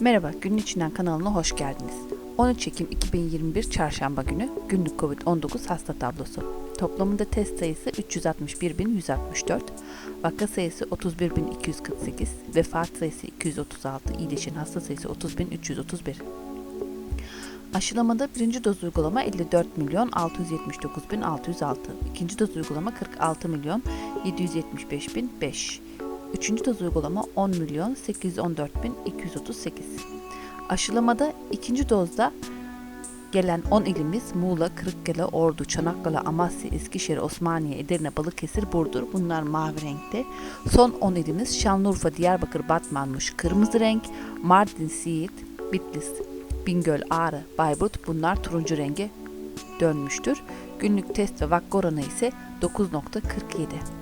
Merhaba, Günün İçinden kanalına hoş geldiniz. 13 Ekim 2021 Çarşamba günü günlük COVID-19 hasta tablosu. Toplamında test sayısı 361.164, vaka sayısı 31.248, vefat sayısı 236, iyileşen hasta sayısı 30.331. Aşılamada birinci doz uygulama 54 milyon 679 bin 606. İkinci doz uygulama 46 milyon 775 bin 5. Üçüncü doz uygulama 10 milyon 814 bin 238. Aşılamada ikinci dozda gelen 10 ilimiz Muğla, Kırıkkale, Ordu, Çanakkale, Amasya, Eskişehir, Osmaniye, Edirne, Balıkesir, Burdur. Bunlar mavi renkte. Son 10 ilimiz Şanlıurfa, Diyarbakır, Batman, Muş, kırmızı renk, Mardin, Siirt, Bitlis, Bingöl, Ağrı, Bayburt bunlar turuncu renge dönmüştür. Günlük test ve vaka oranı ise 9.47.